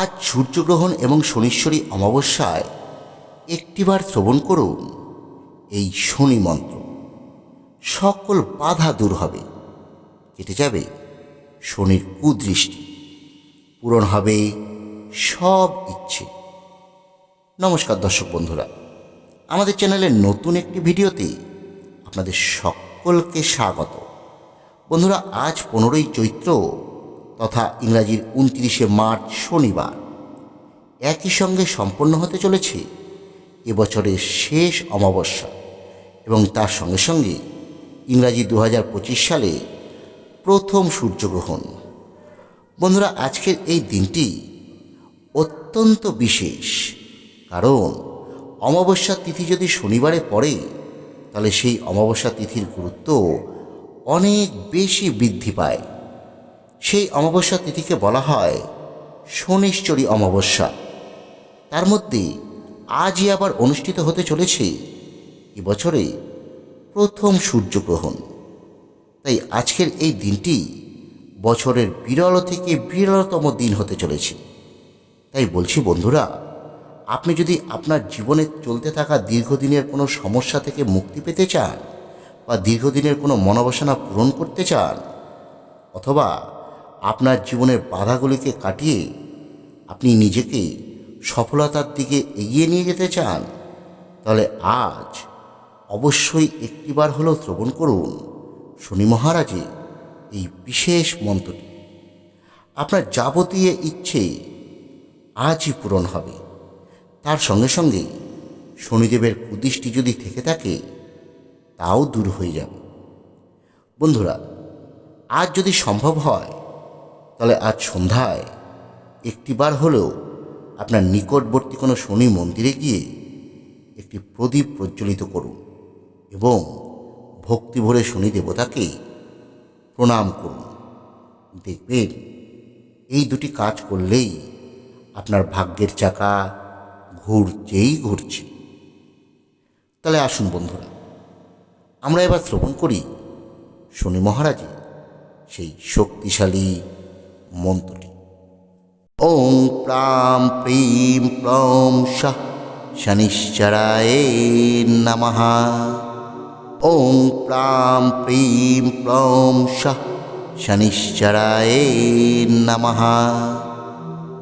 আজ সূর্যগ্রহণ এবং শনীশ্বরী অমাবস্যায় একটিবার শ্রবণ করুন এই শনি মন্ত্র। সকল বাধা দূর হবে। কেটে যাবে শনির কুদৃষ্টি। পূরণ হবে সব ইচ্ছে। নমস্কার দর্শক বন্ধুরা, আমাদের চ্যানেলের নতুন একটি ভিডিওতে আপনাদের সকলকে স্বাগত। বন্ধুরা, আজ পনেরোই চৈত্র তথা ইংরাজির উনত্রিশে মার্চ শনিবার। একই সঙ্গে সম্পন্ন হতে চলেছে এবছরের শেষ অমাবস্যা এবং তার সঙ্গে সঙ্গে ইংরাজি দু হাজার পঁচিশ সালে প্রথম সূর্যগ্রহণ। বন্ধুরা, আজকের এই দিনটি অত্যন্ত বিশেষ, কারণ অমাবস্যা তিথি যদি শনিবারে পড়ে, তাহলে সেই অমাবস্যা তিথির গুরুত্ব অনেক বেশি বৃদ্ধি পায়। সেই অমাবস্যা তিথিকে বলা হয় শনিশ্চরী অমাবস্যা। তার মধ্যে আজই আবার অনুষ্ঠিত হতে চলেছে এবছরে প্রথম সূর্যগ্রহণ। তাই আজকের এই দিনটি বছরের বিরল থেকে বিরলতম দিন হতে চলেছে। তাই বলছি বন্ধুরা, আপনি যদি আপনার জীবনে চলতে থাকা দীর্ঘদিনের কোনো সমস্যা থেকে মুক্তি পেতে চান বা দীর্ঘদিনের কোনো মনোবাসনা পূরণ করতে চান অথবা আপনার জীবনের বাধাগুলিকে কাটিয়ে আপনি নিজেকে সফলতার দিকে এগিয়ে নিয়ে যেতে চান, তাহলে আজ অবশ্যই একটিবার হলেও শ্রবণ করুন শনি মহারাজে এই বিশেষ মন্ত্রটি। আপনার যাবতীয় ইচ্ছে আজই পূরণ হবে। তার সঙ্গে সঙ্গে শনিদেবের কুদৃষ্টি যদি থেকে থাকে, তাও দূর হয়ে যাবে। বন্ধুরা, আজ যদি সম্ভব হয় তাহলে আজ সন্ধ্যায় একটিবার হলেও আপনার নিকটবর্তী কোনো শনি মন্দিরে গিয়ে একটি প্রদীপ প্রজ্বলিত করুন এবং ভক্তি ভরে শনি দেবতাকে প্রণাম করুন। দেখবেন এই দুটি কাজ করলেই আপনার ভাগ্যের চাকা ঘুরছেই ঘুরছে। তাহলে আসুন বন্ধুরা, আমরা এবার শ্রবণ করি শনি মহারাজের সেই শক্তিশালী মন্ত্রটি। ওং প্রাম প্রিম প্রম শাহ শনিশ্চরায় নমঃ। ওং প্রাম প্রিম প্রম শাহ শনিশ্চরায় নমঃ।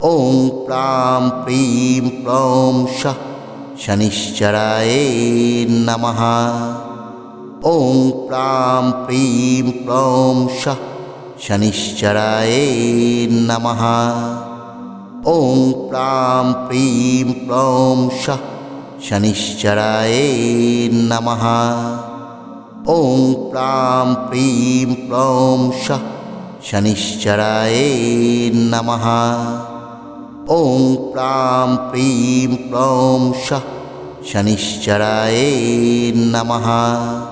ওং প্রাম প্রিম প্রম শাহ শনিশ্চরায় নমঃ। ওং প্রাম প্রিম প্রম শাহ শনিশ্চরায় নমঃ। ওং প্রাম প্রিম প্রম শাহ শনিশ্চরায় নমঃ। ওং প্রাম প্রিম প্রম শাহ শনিশ্চরায় নমঃ। ওং প্রাম প্রিম প্রম শাহ শনিশ্চরায় নমঃ।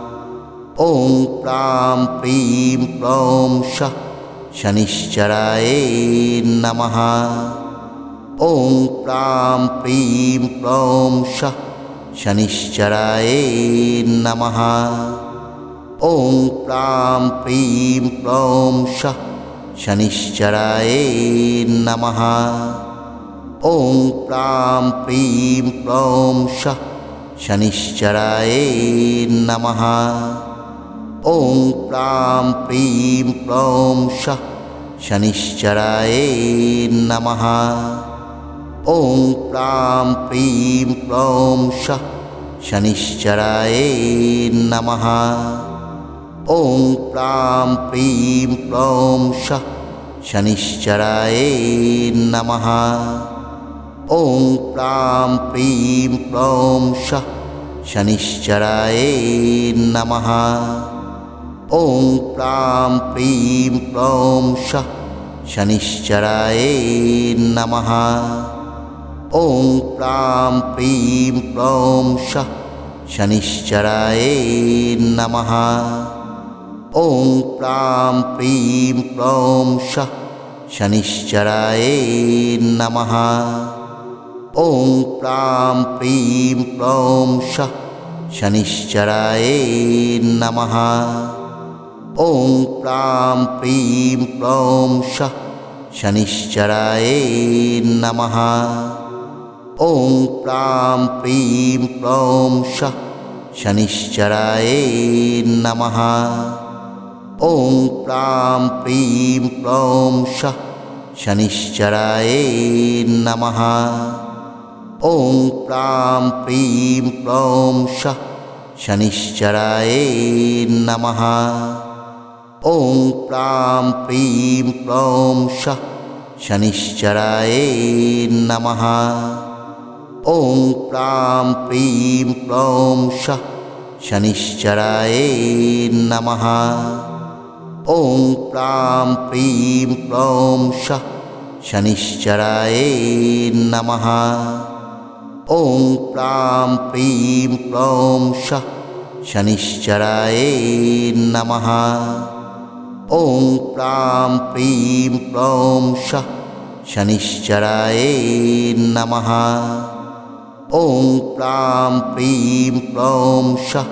ॐ प्रां प्रीं प्रौं शः शनिश्चराय नमः ॐ प्रां प्रीं प्रौं शः शनिश्चराय नमः ॐ प्रां प्रीं प्रौं शः शनिश्चराय नमः ॐ प्रां प्रीं प्रौं शः शनिश्चराय नमः ॐ प्रां प्रीं प्रौं शः शनिश्चराय नमः ॐ प्रां प्रीं प्रौं शः शनिश्चराय नमः ॐ प्रां प्रीं प्रौं शः शनिश्चराय नमः ॐ प्रां प्रीं प्रौं शः शनिश्चराय नमः ॐ प्रां प्रीं प्रौं शः शनिश्चराय नमः ॐ प्रां प्रीं प्रौं शः शनिश्चराय नमः ॐ प्रां प्रीं प्रौं शः शनिश्चराय नमः ॐ प्रां प्रीं प्रौं शः शनिश्चराय नमः ॐ प्रां प्रीं प्लौं शः शनिश्चराय नमः ॐ प्रां प्रीं प्लौं शः शनिश्चराय नमः ॐ प्रां प्रीं प्लौं शः शनिश्चराय नमः ॐ प्रां प्रीं प्लौं शः शनिश्चराय नमः ॐ प्रां प्रीं प्रौं शः शनिश्चराय नमः ॐ प्रां प्रीं प्रौं शः शनिश्चराय नमः ॐ प्रां प्रीं प्रौं शः शनिश्चराय नमः ॐ प्रां प्रीं प्रौं शः शनिश्चराय नमः ॐ प्रां प्रीं प्रौं शः शनिश्चराय नमः ॐ प्रां प्रीं प्रौं शः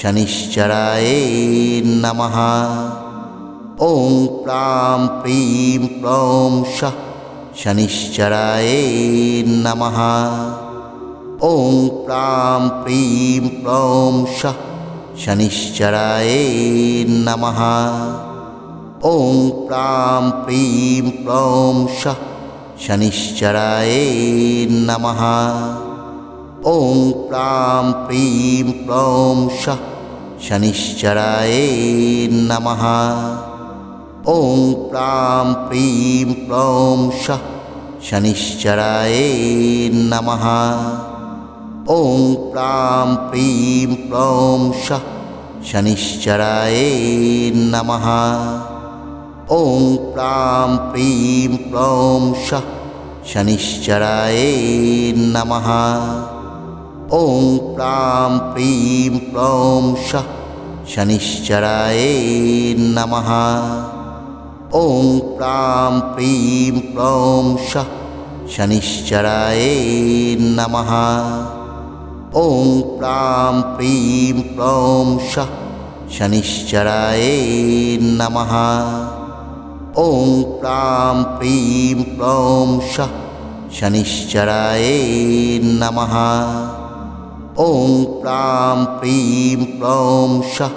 शनिश्चराय नमः ॐ प्रां प्रीं प्रौं शः शनिश्चराय नमः ॐ प्रां प्रीं प्रौं शः शनिश्चराय नमः ॐ प्रां प्रीं प्लौं शः शनिश्चराय नमः ॐ प्रां प्रीं प्लौं शः शनिश्चराय नमः ॐ प्रां प्रीं प्लौं शः शनिश्चराय नमः ॐ प्रां प्रीं प्लौं शः शनिश्चराय नमः ॐ प्रां प्रीं प्रौं शः शनिश्चराय नमः ॐ प्रां प्रीं प्रौं शः शनिश्चराय नमः ॐ प्रां प्रीं प्रौं शः शनिश्चराय नमः ॐ प्रां प्रीं प्रौं शः शनिश्चराय नमः ॐ प्रां प्रीं प्रौं शः शनिश्चराय नमः ॐ प्रां प्रीं प्रौं शः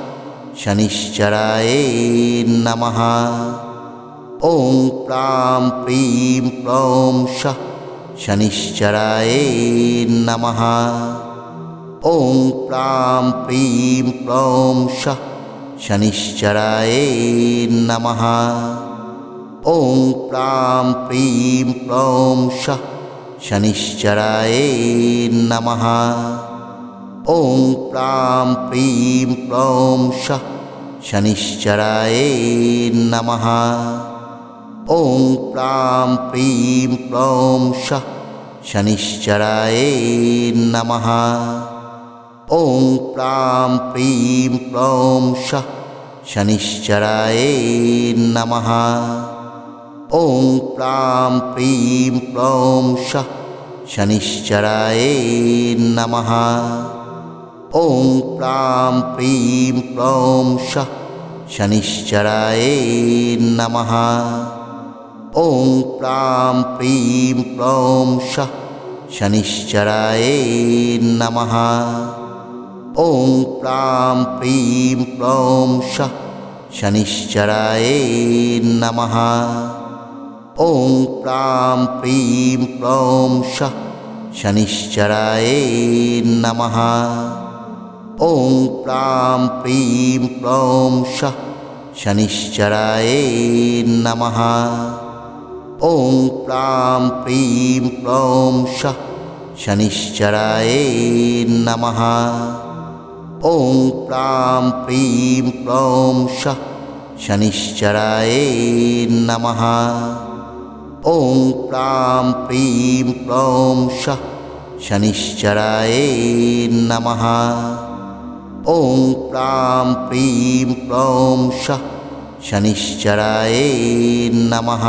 शनिश्चराय नमः ॐ प्रां प्रीं प्रौं शः शनिश्चराय नमः ॐ प्रां प्रीं प्रौं शः शनिश्चराय नमः ॐ प्रां प्रीं प्लौं शः शनिश्चराय नमः ॐ प्रां प्रीं प्लौं शः शनिश्चराय नमः ॐ प्रां प्रीं प्लौं शः शनिश्चराय नमः ॐ प्रां प्रीं प्लौं शः शनिश्चराय नमः ॐ प्रां प्रीं प्लौं शः शनिश्चराय नमः ॐ प्रां प्रीं प्लौं शः शनिश्चराय नमः ॐ प्रां प्रीं प्लौं शः शनिश्चराय नमः ॐ प्रां प्रीं प्लौं शः शनिश्चराय नमः ॐ प्रां प्रीं प्रौं शः शनिश्चराय नमः ॐ प्रां प्रीं प्रौं शः शनिश्चराय नमः ॐ प्रां प्रीं प्रौं शः शनिश्चराय नमः ॐ प्रां प्रीं प्रौं शः शनिश्चराय नमः ওং প্রাম প্রিম প্রম সহ শনিশ্চরায় নমঃ। ওং প্রাম প্রিম প্রম সহ শনিশ্চরায় নমঃ।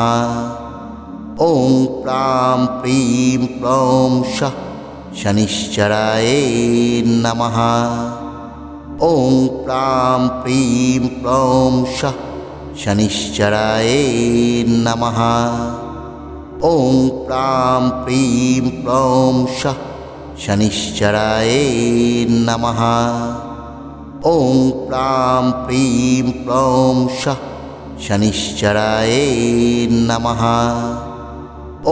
ওং প্রাম প্রিম প্রম সহ শনিশ্চরায় নমঃ। ওং প্রাম প্রিম প্রম সহ শনিশ্চরায় নমঃ। ॐ प्रां प्रीं प्रौं श शनिश्चराय नमः ॐ प्रां प्रीं प्रौं श शनिश्चराय नमः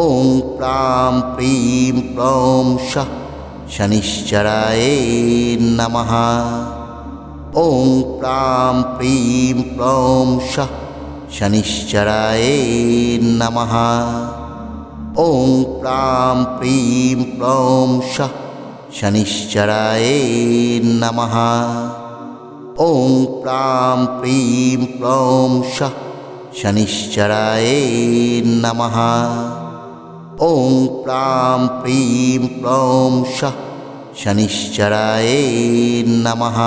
ॐ प्रां प्रीं प्रौं श शनिश्चराय नमः ॐ प्रां प्रीं प्रौं श शनिश्चराय नमः ॐ प्रां प्रीं प्रौं श शनिश्चराय नमः ॐ प्रां प्रीं प्रौं श शनिश्चराय नमः ॐ प्रां प्रीं प्रौं श शनिश्चराय नमः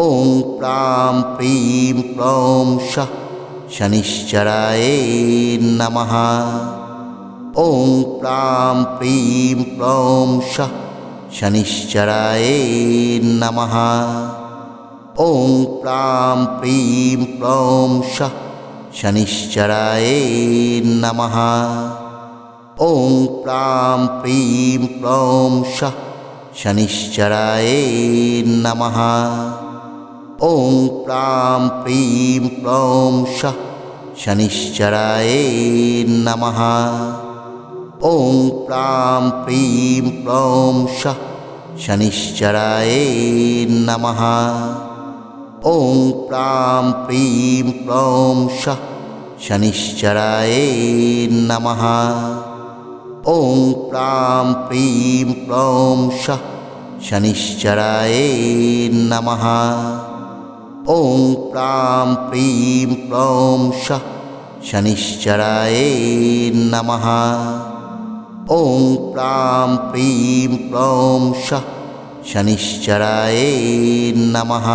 ॐ प्रां प्रीं प्रौं श शनिश्चराय नमः ॐ प्रां प्रीं प्रौं श शनिश्चराय नमः ॐ प्रां प्रीं प्रौं श शनिश्चराय नमः ॐ प्रां प्रीं प्रौं श शनिश्चराय नमः ॐ प्रां प्रीं प्रौं श शनिश्चराय नमः ॐ प्रां प्रीं प्रौं श शनिश्चराय नमः ॐ प्रां प्रीं प्रौं श शनिश्चराय नमः ॐ प्रां प्रीं प्रौं श शनिश्चराय नमः ॐ प्रां प्रीं प्रौं श शनिश्चराय नमः ॐ प्रां प्रीं प्रौं श शनिश्चराय नमः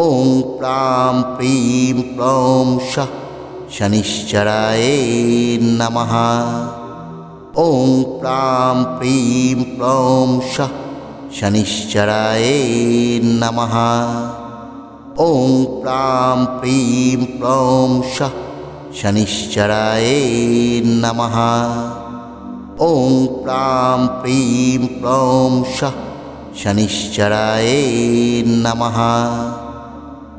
ॐ प्रां प्रीं प्रौं श शनिश्चराय नमः ॐ प्रां प्रीं प्रौं श शनिश्चराय नमः ॐ प्रां प्रीं प्रौं श शनिश्चराय नमः ॐ प्रां प्रीं प्रौं श शनिश्चराय नमः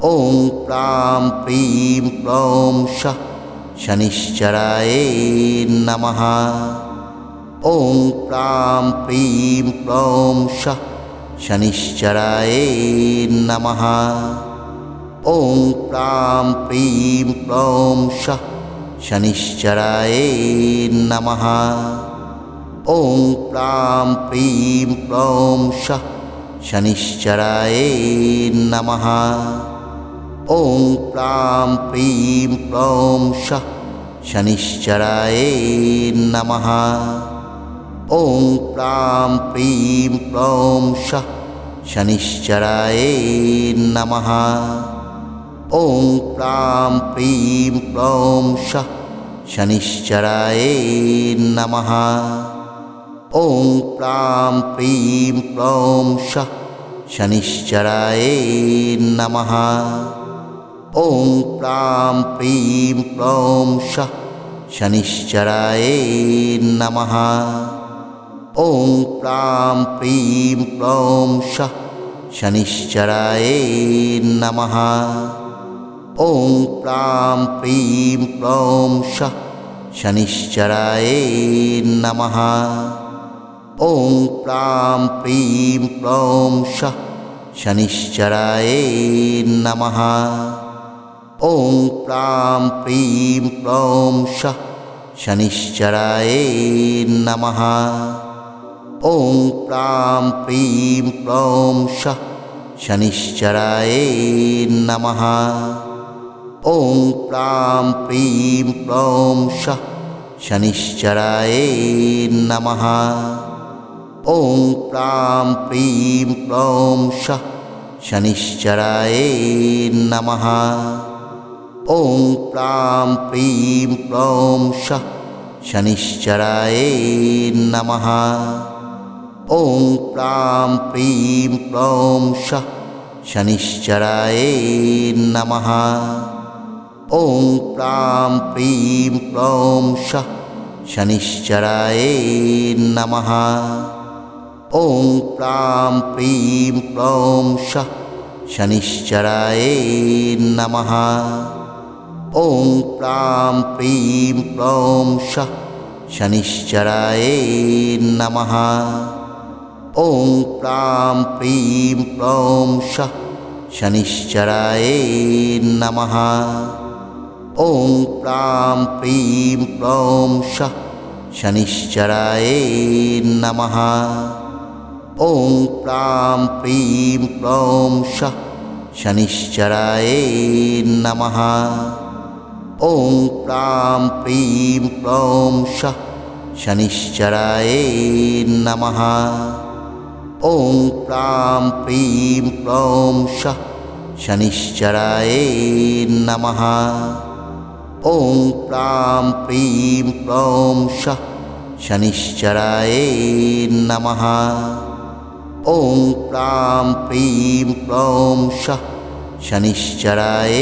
ॐ प्रां प्रीं प्रौं श शनिश्चराय नमः ॐ प्रां प्रीं प्रौं श शनिश्चराय नमः ॐ प्रां प्रीं प्रौं श शनिश्चराय नमः ॐ प्रां प्रीं प्रौं श शनिश्चराय नमः ॐ प्रां प्रीं प्रौं श शनिश्चराय नमः ॐ प्रां प्रीं प्रौं श शनिश्चराय नमः ॐ प्रां प्रीं प्रौं श शनिश्चराय नमः ॐ प्रां प्रीं प्रौं श शनिश्चराय नमः ॐ प्रां प्रीं प्रौं श शनिश्चराय नमः ॐ प्रां प्रीं प्रौं श शनिश्चराय नमः ॐ प्रां प्रीं प्रौं श शनिश्चराय नमः ॐ प्रां प्रीं प्रौं श शनिश्चराय नमः ॐ प्रां प्रीं प्रौं श शनिश्चराय नमः ॐ प्रां प्रीं प्रौं श शनिश्चराय नमः ॐ प्रां प्रीं प्रौं श शनिश्चराय नमः ওং প্রাম প্রিম প্রম শাহ শনিশ্চরায় নমঃ ওং প্রাম প্রিম প্রম শাহ শনিশ্চরায় নমঃ ওং প্রাম প্রিম প্রম শাহ শনিশ্চরায় নমঃ ওং প্রাম প্রিম প্রম শাহ শনিশ্চরায় নমঃ ॐ प्रां प्रीं प्रौं शः शनिश्चराय नमः ॐ प्रां प्रीं प्रौं शः शनिश्चराय नमः ॐ प्रां प्रीं प्रौं शः शनिश्चराय नमः ॐ प्रां प्रीं प्रौं शः शनिश्चराय नमः ॐ प्रां प्रीं प्रौं शः शनिश्चराय नमः ॐ प्रां प्रीं प्रौं शः शनिश्चराय नमः ॐ प्रां प्रीं प्रौं शः शनिश्चराय नमः ॐ प्रां प्रीं प्रौं शः शनिश्चराय नमः ॐ प्रां प्रीं प्रौं शः शनिश्चराय